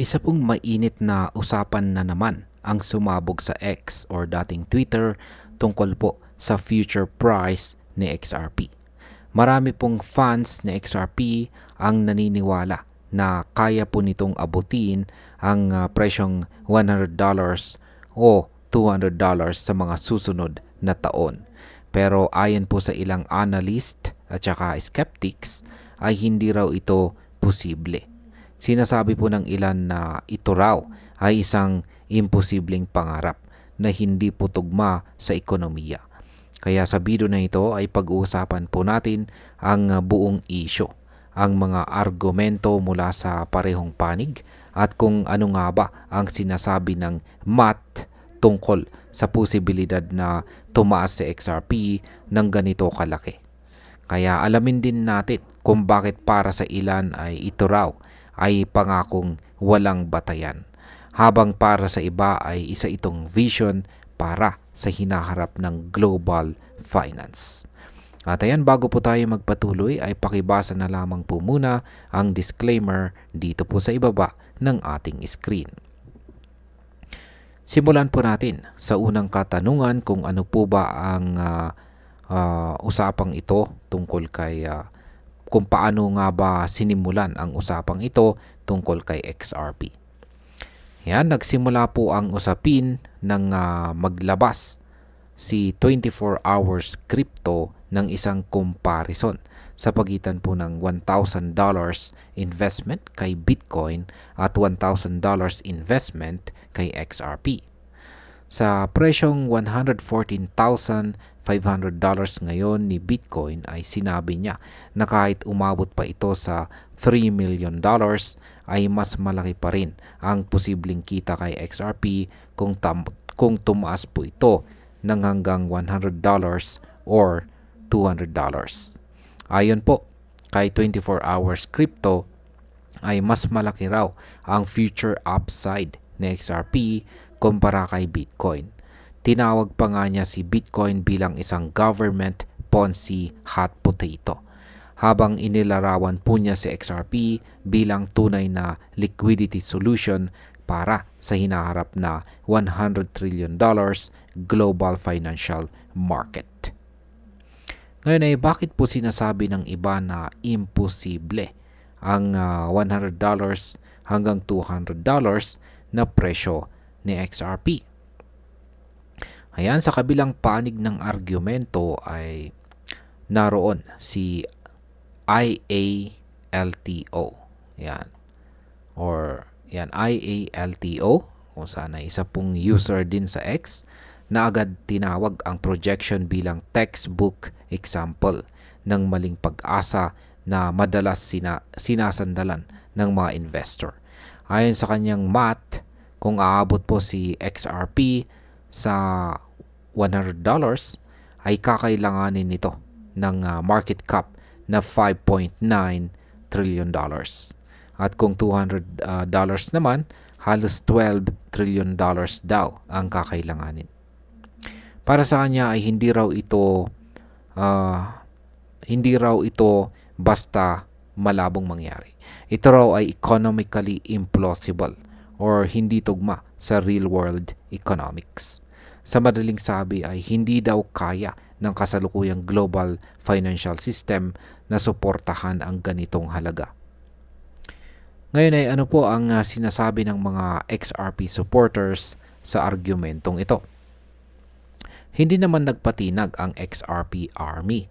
Isa pong mainit na usapan na naman ang sumabog sa X or dating Twitter tungkol po sa future price ni XRP. Marami pong fans ni XRP ang naniniwala na kaya po nitong abutin ang uh, presyong $100 o $200 sa mga susunod na taon. Pero ayon po sa ilang analyst at saka skeptics ay hindi raw ito posible. Sinasabi po ng ilan na ito raw ay isang imposibleng pangarap na hindi po tugma sa ekonomiya. Kaya sa video na ito ay pag-uusapan po natin ang buong isyo, ang mga argumento mula sa parehong panig at kung ano nga ba ang sinasabi ng math tungkol sa posibilidad na tumaas si XRP ng ganito kalaki. Kaya alamin din natin kung bakit para sa ilan ay ito raw ay pangakong walang batayan, habang para sa iba ay isa itong vision para sa hinaharap ng global finance. At ayan, bago po tayo magpatuloy ay pakibasa na lamang po muna ang disclaimer dito po sa ibaba ng ating screen. Simulan po natin sa unang katanungan kung ano po ba ang uh, uh, usapang ito tungkol kay uh, kung paano nga ba sinimulan ang usapang ito tungkol kay XRP. Yan, nagsimula po ang usapin ng uh, maglabas si 24 hours crypto ng isang comparison sa pagitan po ng $1,000 investment kay Bitcoin at $1,000 investment kay XRP. Sa presyong $114,500 ngayon ni Bitcoin ay sinabi niya na kahit umabot pa ito sa $3 million ay mas malaki pa rin ang posibleng kita kay XRP kung, tam- kung tumaas po ito ng hanggang $100 or $200. Ayon po kay 24 hours crypto ay mas malaki raw ang future upside ni XRP kumpara kay Bitcoin. Tinawag pa nga niya si Bitcoin bilang isang government Ponzi hot potato habang inilarawan po niya si XRP bilang tunay na liquidity solution para sa hinaharap na 100 trillion dollars global financial market. Ngayon ay bakit po sinasabi ng iba na imposible ang uh, ah, $100 hanggang $200 na presyo ni XRP. Ayan, sa kabilang panig ng argumento ay naroon si IALTO. Yan. Or yan, IALTO kung sana isa pong user din sa X na agad tinawag ang projection bilang textbook example ng maling pag-asa na madalas sina, sinasandalan ng mga investor. Ayon sa kanyang math, kung aabot po si XRP sa $100 ay kakailanganin nito ng uh, market cap na 5.9 trillion dollars. At kung 200 uh, dollars naman, halos 12 trillion dollars daw ang kakailanganin. Para sa kanya ay hindi raw ito uh, hindi raw ito basta malabong mangyari. Ito raw ay economically implausible or hindi tugma sa real world economics. Sa madaling sabi ay hindi daw kaya ng kasalukuyang global financial system na suportahan ang ganitong halaga. Ngayon ay ano po ang uh, sinasabi ng mga XRP supporters sa argumentong ito? Hindi naman nagpatinag ang XRP Army.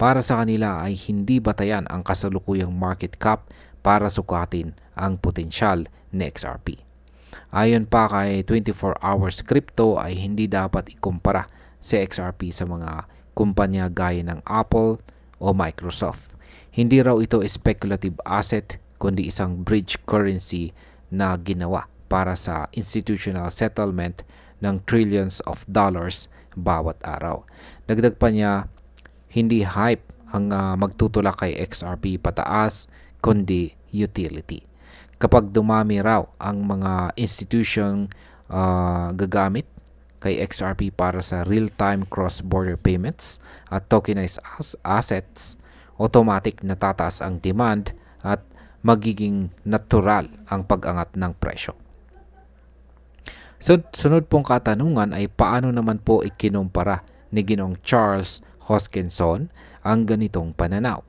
Para sa kanila ay hindi batayan ang kasalukuyang market cap para sukatin ang potensyal ni XRP. Ayon pa kay 24 Hours Crypto ay hindi dapat ikumpara si XRP sa mga kumpanya gaya ng Apple o Microsoft. Hindi raw ito speculative asset kundi isang bridge currency na ginawa para sa institutional settlement ng trillions of dollars bawat araw. Dagdag pa niya, hindi hype ang uh, magtutulak kay XRP pataas kundi utility kapag dumami raw ang mga institution uh, gagamit kay XRP para sa real-time cross-border payments at tokenized as- assets, automatic na tataas ang demand at magiging natural ang pag-angat ng presyo. So, sunod pong katanungan ay paano naman po ikinumpara ni Ginong Charles Hoskinson ang ganitong pananaw.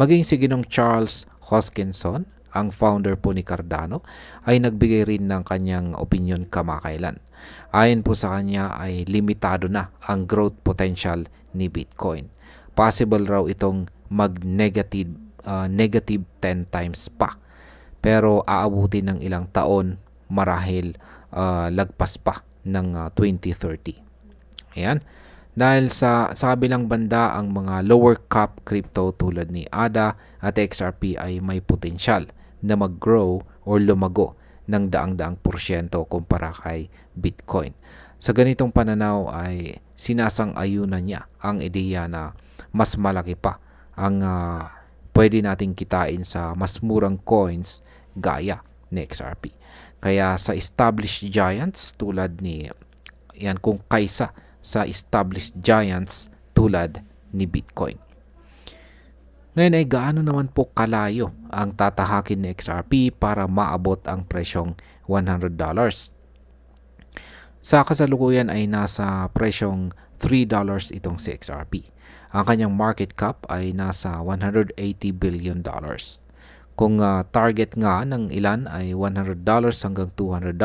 Maging si Ginong Charles Hoskinson, ang founder po ni Cardano, ay nagbigay rin ng kanyang opinion kamakailan. Ayon po sa kanya ay limitado na ang growth potential ni Bitcoin. Possible raw itong mag-negative uh, negative 10 times pa. Pero aabutin ng ilang taon marahil uh, lagpas pa ng uh, 2030. Ayan. Dahil sa, sa kabilang banda, ang mga lower cap crypto tulad ni ADA at XRP ay may potensyal na mag-grow or lumago ng daang-daang porsyento kumpara kay Bitcoin. Sa ganitong pananaw ay sinasang-ayunan niya ang ideya na mas malaki pa ang uh, pwede nating kitain sa mas murang coins gaya ni XRP. Kaya sa established giants tulad ni yan kung kaysa sa established giants tulad ni Bitcoin. Ngayon ay gaano naman po kalayo ang tatahakin ni XRP para maabot ang presyong $100. Sa kasalukuyan ay nasa presyong $3 itong si XRP. Ang kanyang market cap ay nasa 180 billion dollars. Kung uh, target nga ng ilan ay $100 hanggang $200,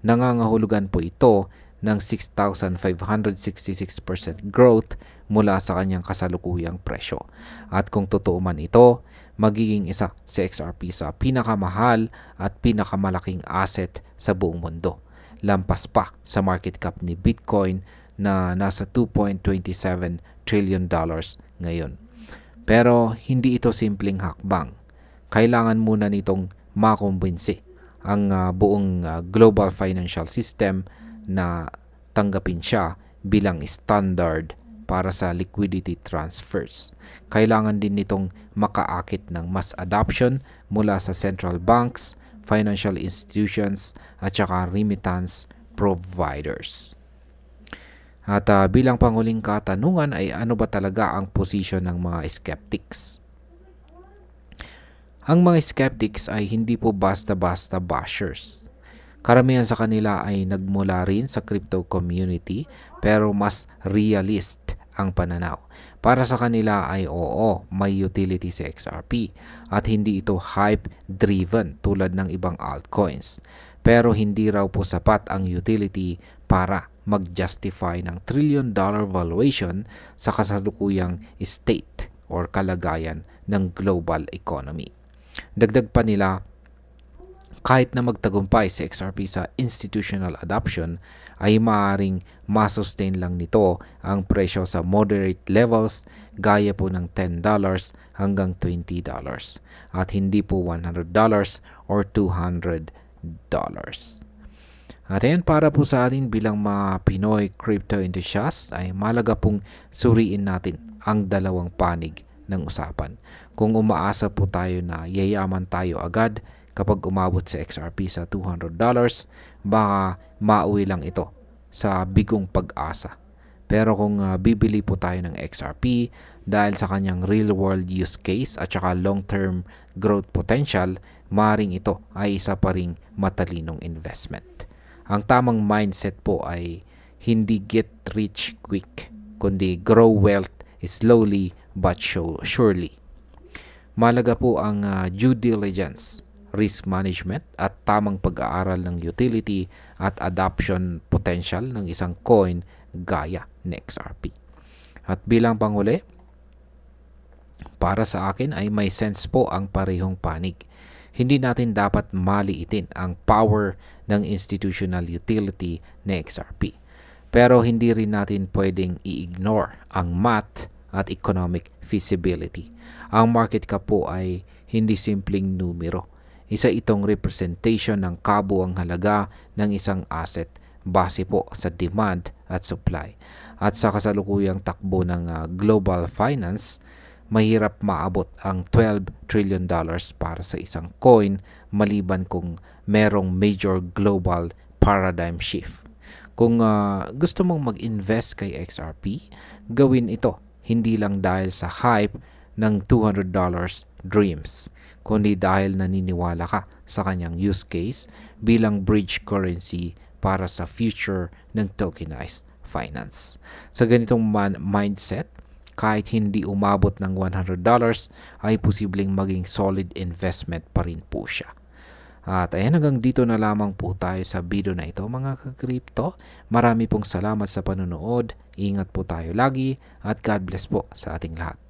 nangangahulugan po ito ng 6,566% growth mula sa kanyang kasalukuyang presyo. At kung totoo man ito, magiging isa si XRP sa pinakamahal at pinakamalaking asset sa buong mundo. Lampas pa sa market cap ni Bitcoin na nasa 2.27 trillion dollars ngayon. Pero hindi ito simpleng hakbang. Kailangan muna nitong makumbinsi ang uh, buong uh, global financial system na tanggapin siya bilang standard para sa liquidity transfers. Kailangan din nitong makaakit ng mass adoption mula sa central banks, financial institutions at saka remittance providers. At uh, bilang panguling katanungan ay ano ba talaga ang posisyon ng mga skeptics? Ang mga skeptics ay hindi po basta-basta bashers. Karamihan sa kanila ay nagmula rin sa crypto community pero mas realist ang pananaw. Para sa kanila ay oo, may utility sa XRP at hindi ito hype-driven tulad ng ibang altcoins. Pero hindi raw po sapat ang utility para mag-justify ng trillion dollar valuation sa kasalukuyang state or kalagayan ng global economy. Dagdag pa nila, kahit na magtagumpay si XRP sa institutional adoption, ay maaaring masustain lang nito ang presyo sa moderate levels gaya po ng $10 hanggang $20 at hindi po $100 or $200. At ayan, para po sa atin bilang mga Pinoy crypto enthusiasts ay malaga pong suriin natin ang dalawang panig ng usapan. Kung umaasa po tayo na yayaman tayo agad, kapag umabot sa XRP sa $200, baka mauwi lang ito sa bigong pag-asa. Pero kung uh, bibili po tayo ng XRP dahil sa kanyang real-world use case at saka long-term growth potential, maring ito ay isa pa ring matalinong investment. Ang tamang mindset po ay hindi get rich quick, kundi grow wealth slowly but surely. Malaga po ang uh, due diligence risk management at tamang pag-aaral ng utility at adoption potential ng isang coin gaya ng XRP. At bilang panghuli, para sa akin ay may sense po ang parehong panig. Hindi natin dapat maliitin ang power ng institutional utility ng XRP. Pero hindi rin natin pwedeng i-ignore ang math at economic feasibility. Ang market cap po ay hindi simpleng numero isa itong representation ng kabuang halaga ng isang asset base po sa demand at supply. At sa kasalukuyang takbo ng uh, global finance, mahirap maabot ang 12 trillion dollars para sa isang coin maliban kung merong major global paradigm shift. Kung uh, gusto mong mag-invest kay XRP, gawin ito hindi lang dahil sa hype ng $200 dreams kundi dahil naniniwala ka sa kanyang use case bilang bridge currency para sa future ng tokenized finance. Sa ganitong man- mindset, kahit hindi umabot ng $100 ay posibleng maging solid investment pa rin po siya. At ayan hanggang dito na lamang po tayo sa video na ito mga ka-crypto. Marami pong salamat sa panonood. Ingat po tayo lagi at God bless po sa ating lahat.